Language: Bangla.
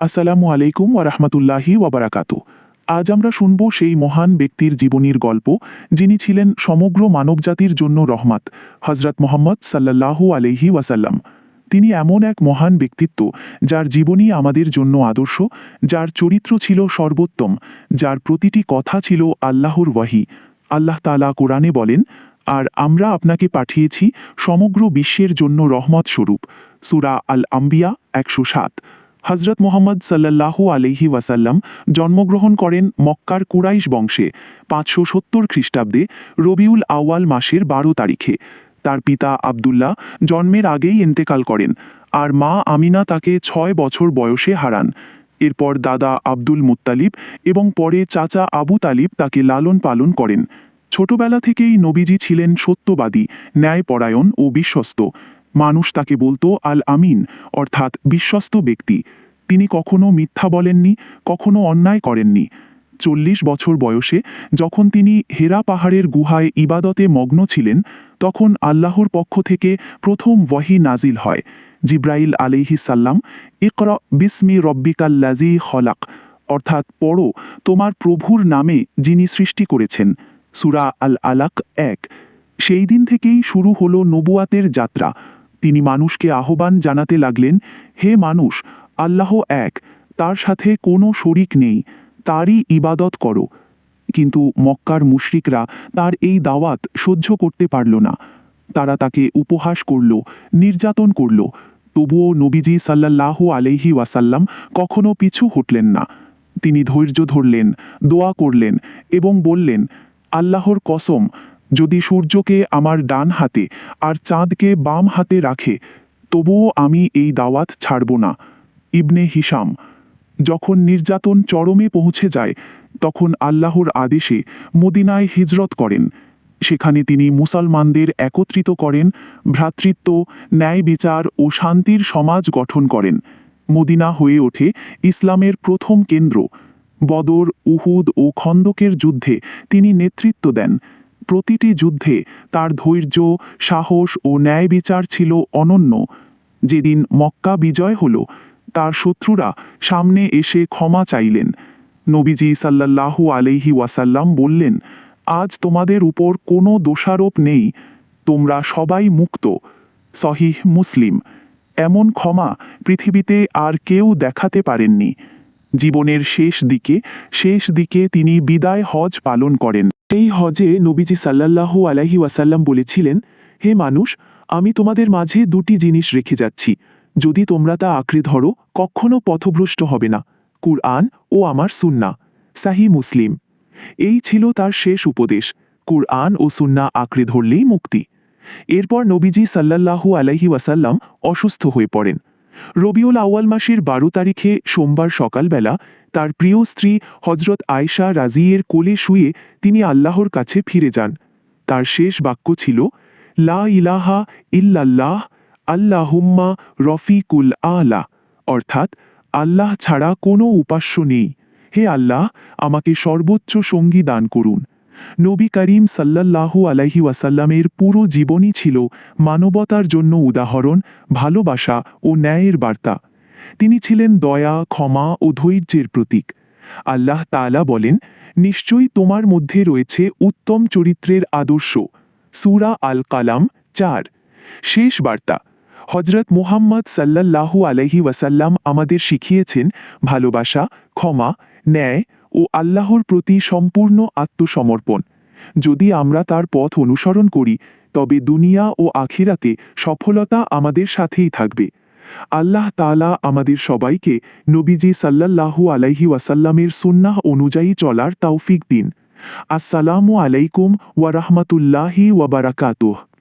আসসালামু আলাইকুম ওয়ারাহমাতুল্লাহি ওয়াবারাকাতু আজ আমরা শুনব সেই মহান ব্যক্তির জীবনীর গল্প, যিনি ছিলেন সমগ্র মানবজাতির জন্য রহমাত হজরত মোহাম্মদ সাল্লাল্লাহু আলাইহি ওয়াসাল্লাম। তিনি এমন এক মহান ব্যক্তিত্ব, যার জীবনী আমাদের জন্য আদর্শ, যার চরিত্র ছিল সর্বোত্তম, যার প্রতিটি কথা ছিল আল্লাহর ওয়াহি। আল্লাহ তালা কোরআনে বলেন, আর আমরা আপনাকে পাঠিয়েছি সমগ্র বিশ্বের জন্য রহমত স্বরূপ। সুরা আল আম্বিয়া একশো সাত। হজরত মোহাম্মদ সাল্লাল্লাহু আলহি ওয়াসাল্লাম জন্মগ্রহণ করেন মক্কার কুরাইশ বংশে পাঁচশো সত্তর খ্রিস্টাব্দে রবিউল আওয়াল মাসের বারো তারিখে। তার পিতা আবদুল্লাহ জন্মের আগেই ইন্তেকাল করেন আর মা আমিনা তাকে ছয় বছর বয়সে হারান। এরপর দাদা আব্দুল মুত্তালিব এবং পরে চাচা আবু তালিব তাকে লালন পালন করেন। ছোটবেলা থেকেই নবীজি ছিলেন সত্যবাদী, ন্যায়পরায়ণ ও বিশ্বস্ত। মানুষ তাকে বলতো আল আমিন অর্থাৎ বিশ্বস্ত ব্যক্তি। তিনি কখনো মিথ্যা বলেননি, কখনো অন্যায় করেননি। চল্লিশ বছর বয়সে যখন তিনি হেরা পাহাড়ের গুহায় ইবাদতে মগ্ন ছিলেন, তখন আল্লাহর পক্ষ থেকে প্রথম ওয়াহি নাজিল হয়। জিব্রাইল আলিহি সাল্লাম, ইকর বিসমি রব্বিকাল্লাজি হলাক অর্থাৎ পড়ো তোমার প্রভুর নামে যিনি সৃষ্টি করেছেন। সুরা আল আলাক এক। সেই দিন থেকেই শুরু হলো নবুয়াতের যাত্রা। তিনি মানুষকে আহ্বান জানাতে লাগলেন, হে মানুষ, আল্লাহ এক, তার সাথে কোনো শরিক নেই, তারই ইবাদত করো। কিন্তু মক্কার মুশরিকরা তার এই দাওয়াত সহ্য করতে পারল না। তারা তাকে উপহাস করল, নির্যাতন করল। তবুও নবীজি সাল্লাল্লাহু আলাইহি ওয়াসাল্লাম কখনো পিছু হটলেন না। তিনি ধৈর্য ধরলেন, দোয়া করলেন এবং বললেন, আল্লাহর কসম যদি সূর্যকে আমার ডান হাতে আর চাঁদকে বাম হাতে রাখে, তবুও আমি এই দাওয়াত ছাড়ব না। ইবনে হিসাম যখন নির্যাতন চরমে পৌঁছে যায়, তখন আল্লাহর আদেশে মদিনায় হিজরত করেন। সেখানে তিনি মুসলমানদের একত্রিত করেন, ভ্রাতৃত্ব, ন্যায় বিচার ও শান্তির সমাজ গঠন করেন। মদিনা হয়ে ওঠে ইসলামের প্রথম কেন্দ্র। বদর, উহুদ ও খন্দকের যুদ্ধে তিনি নেতৃত্ব দেন। প্রতিটি যুদ্ধে তার ধৈর্য, সাহস ও ন্যায় বিচার ছিল অনন্য। যেদিন মক্কা বিজয় হল, তার শত্রুরা সামনে এসে ক্ষমা চাইলেন। নবীজি সাল্লাল্লাহু আলাইহি ওয়াসাল্লাম বললেন, আজ তোমাদের উপর কোনো দোষারোপ নেই, তোমরা সবাই মুক্ত। সহিহ মুসলিম, এমন ক্ষমা পৃথিবীতে আর কেউ দেখাতে পারেননি। জীবনের শেষ দিকে শেষ দিকে তিনি বিদায় হজ পালন করেন। এই হজে নবীজি সাল্লাল্লাহু আলাইহি ওয়াসাল্লাম বলেছিলেন, হে মানুষ, আমি তোমাদের মাঝে দুটি জিনিস রেখে যাচ্ছি। যদি তোমরা তা আঁকড়ে ধরো, কখনো পথভ্রষ্ট হবে না, কুরআন ও আমার সুন্না সাহি মুসলিম। এই ছিল তার শেষ উপদেশ, কুরআন ও সুন্না আঁকড়ে ধরলেই মুক্তি। এরপর নবীজি সাল্লাল্লাহু আলাইহি ওয়াসাল্লাম অসুস্থ হয়ে পড়েন। রবিউল আউয়াল মাসের বারো তারিখে সোমবার সকালবেলা তার প্রিয় স্ত্রী হজরত আয়শা রাজিয়ের কোলে শুয়ে তিনি আল্লাহর কাছে ফিরে যান। তার শেষ বাক্য ছিল, লা ইলাহা ইল্লাল্লাহ, আল্লাহুম্মা রফিকুল আলা। অর্থাৎ, আল্লাহ ছাড়া কোনো উপাস্য নেই। হে আল্লাহ, আমাকে সর্বোচ্চ সঙ্গী দান করুন। নবী করিম সাল্লাল্লাহু আলাইহি ওয়াসাল্লামের পুরো জীবনই ছিল মানবতার জন্য উদাহরণ, ভালোবাসা ও ন্যায়ের বার্তা। তিনি ছিলেন দয়া, ক্ষমা ও ধৈর্যের প্রতীক। আল্লাহ তাআলা বলেন, নিশ্চয়ই তোমার মধ্যে রয়েছে উত্তম চরিত্রের আদর্শ। সুরা আল কালাম চার। শেষ বার্তা। হজরত মুহাম্মদ সাল্লাল্লাহু আলহি ওয়াসাল্লাম আমাদের শিখিয়েছেন, ভালোবাসা, ক্ষমা, ন্যায় ও আল্লাহর প্রতি সম্পূর্ণ আত্মসমর্পণ। যদি আমরা তার পথ অনুসরণ করি, তবে দুনিয়া ও আখিরাতে সফলতা আমাদের সাথেই থাকবে। আল্লাহ তাআলা আমাদের সবাইকে নবীজি সাল্লাল্লাহু আলাইহি ওয়াসাল্লামের সুন্নাহ অনুযায়ী চলার তৌফিক দিন। আসসালামু আলাইকুম ওয়া রাহমাতুল্লাহি ওয়া বারাকাতুহু।